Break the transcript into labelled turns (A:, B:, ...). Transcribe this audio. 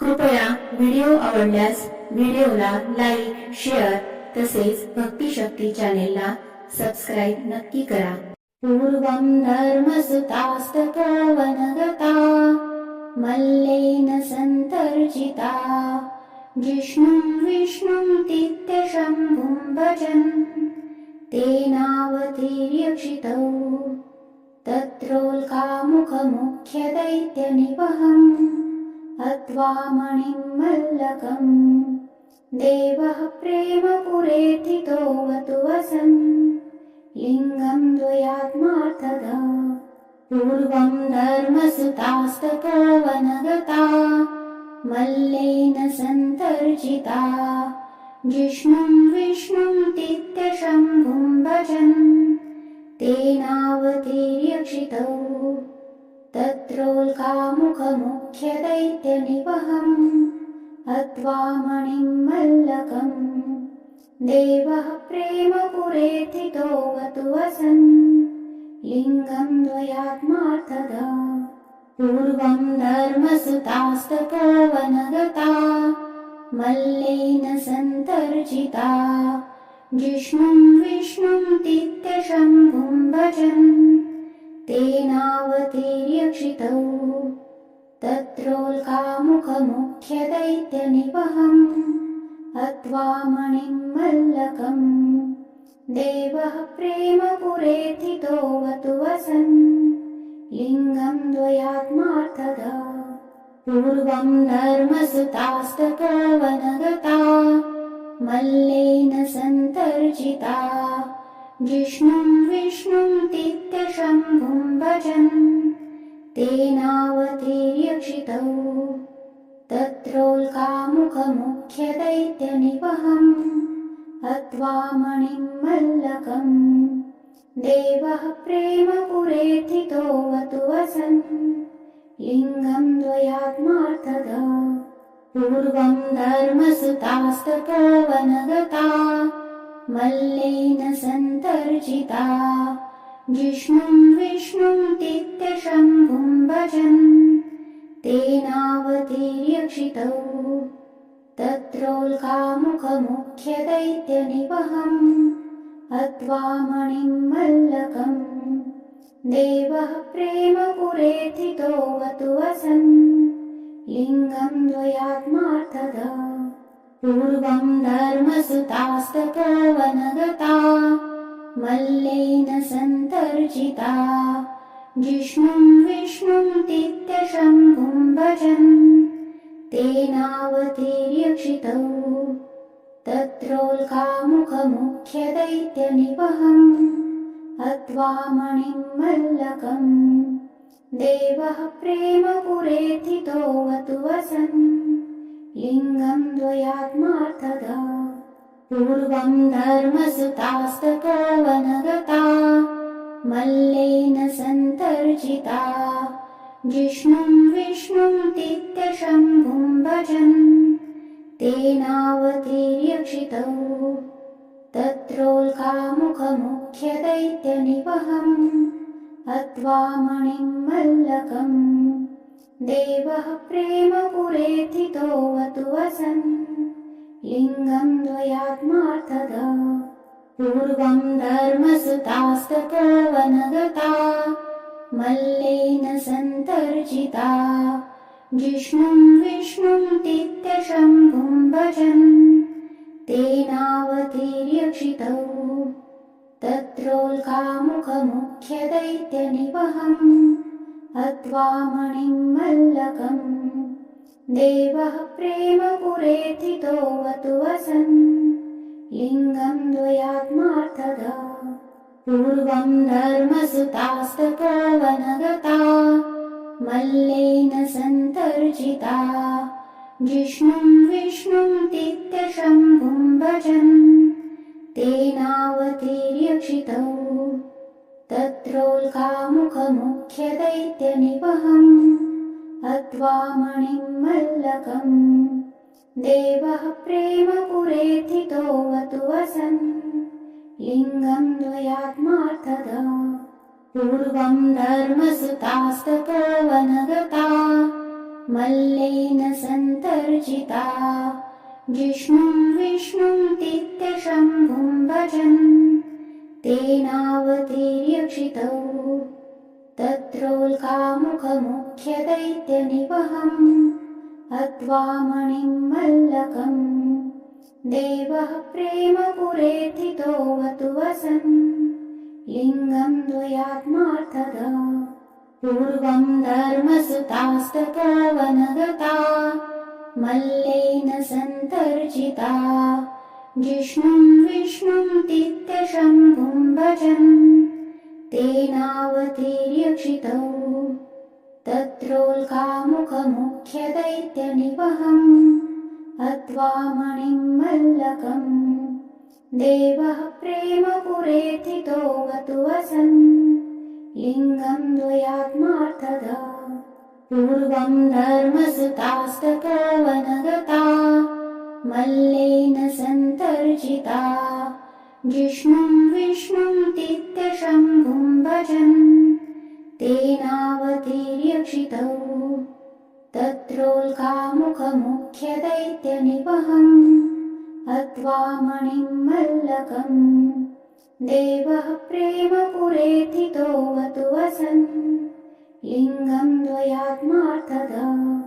A: कृपया व्हिडिओ आवडल्यास व्हिडिओला लाईक शेअर तसेच भक्तिशक्ती चॅनेलला सबस्क्राईब नक्की करा. पूर्वं धर्मसुतास्तपोवनगता मल्लेन सन्तर्जिता जिष्णुं विष्णुं तित्यशम्भुं भजन् तेनावतीर्यक्षितौ तत्रोल्कामुखमुख्यदैत्यनिवहम् हत्वा मणिं मल्लकम् देवः प्रेमपुरेथितोऽवतु वसन्। लिङ्गं द्वयात्मार्थदा पूर्वं धर्मसुतास्तपोवनगता। मल्लेन सन्तर्जिता। जिष्णुं विष्णुं तित्यशम्भुं भजन्। तेनावतीर्यक्षितौ तत्रोल्कामुखमुख्यदैत्यनिवहम् हत्वा मणिं मल्लकम् देवः प्रेमपुरेथितोऽवतु वसन् लिङ्गं द्वयात्मार्थदा। पूर्वं धर्मसुतास्तपोवनगता मल्लेन सन्तर्जिता। जिष्णुं विष्णुं तित्यशम्भुं भजन् तेनावतीर्यक्षितौ। तत्रोल्कामुखमुख्यदैत्यनिवहम् हत्वा मणिं मल्लकम्। देवः प्रेमपुरेथितोऽवतु वसन्। लिङ्गं द्वयात्मार्थदा। पूर्वं धर्मसुतास्तपोवनगता। मल्लेन सन्तर्जिता जिष्णुं विष्णुं तित्यशम्भुं भजन् तेनावतीर्यक्षितौ। तत्रोल्कामुखमुख्यदैत्यनिवहम् हत्वा मणिं मल्लकम् देवः प्रेमपुरेथितोऽवतु वसन्। लिङ्गं द्वयात्मार्थदा पूर्वं धर्मसुतास्तपोवनगता मल्लेन सन्तर्जिता। जिष्णुं विष्णुं तित्यशम्भुं भजन् तेनावतीर्यक्षितौ। तत्रोल्कामुखमुख्यदैत्यनिवहम्। हत्वा मणिं मल्लकम्। देवः प्रेमपुरेथितोऽवतु वसन्। लिङ्गं द्वयात्मार्थदा पूर्वं धर्मसुतास्तपोवनगता मल्लेन सन्तर्जिता। जिष्णुं विष्णुं तित्यशम्भुं भजन् तेनावतीर्यक्षितौ। तत्रोल्कामुखमुख्यदैत्यनिवहम् हत्वा मणिं मल्लकम्। देवः प्रेमपुरेथितोऽवतु वसन् लिङ्गं द्वयात्मार्थदा पूर्वं धर्मसुतास्तपोवनगता मल्लेन सन्तर्जिता जिष्णुं विष्णुं तित्यशम्भुं भजन् तेनावतीर्यक्षितौ तत्रोल्कामुखमुख्यदैत्यनिवहम् हत्वा मणिं मल्लकम् देवः प्रेमपुरेथितोऽवतु वसन्। लिङ्गं द्वयात्मार्थदा। पूर्वं धर्मसुतास्तपोवनगता मल्लेन सन्तर्जिता। जिष्णुं विष्णुं तित्यशम्भुं भजन्। तेनावतीर्यक्षितौ। तत्रोल्कामुखमुख्यदैत्यनिवहम् हत्वा मणिं मल्लकम् देवः प्रेमपुरेथितोऽवतु वसन्। लिङ्गं द्वयात्मार्थदा। पूर्वं धर्मसुतास्तपोवनगता मल्लेन सन्तर्जिता। जिष्णुं विष्णुं तित्यशम्भुं भजन्। तेनावतीर्यक्षितौ तत्रोल्कामुखमुख्यदैत्यनिवहम् हत्वा मणिं मल्लकम् देवः प्रेमपुरेथितोऽवतु वसन् लिङ्गं द्वयात्मार्थदा पूर्वं धर्मसुतास्तपोवनगता मल्लेन सन्तर्जिता जिष्णुं विष्णुं तित्यशम्भुं भजन् तेनावतीर्यक्षितौ। तत्रोल्कामुखमुख्यदैत्यनिवहम् हत्वा मणिं मल्लकम्। देवः प्रेमपुरेथितो वतु वसन्। लिङ्गं द्वयात्मार्थदा पूर्वं धर्मसुतास्तपोवनगता मल्लेन सन्तर्जिता जिष्णुं विष्णुं तित्यशम्भुं भजन् तेनावतीर्यक्षितौ। तत्रोल्कामुखमुख्यदैत्यनिवहम्। हत्वा मणिं मल्लकम्। देवः प्रेमपुरेथितो वतु वसन् लिङ्गं द्वयात्मार्थदा। पूर्वं धर्मसुतास्तपोवनगता मल्लेन सन्तर्जिता। जिष्णुं विष्णुं तित्यशम्भुं भजन्। तेनावतीर्यक्षितौ। तत्रोल्कामुखमुख्यदैत्यनिवहम् हत्वा मणिं मल्लकम्। देवः प्रेमपुरेथितो वसन्। लिङ्गं द्वयात्मार्थदा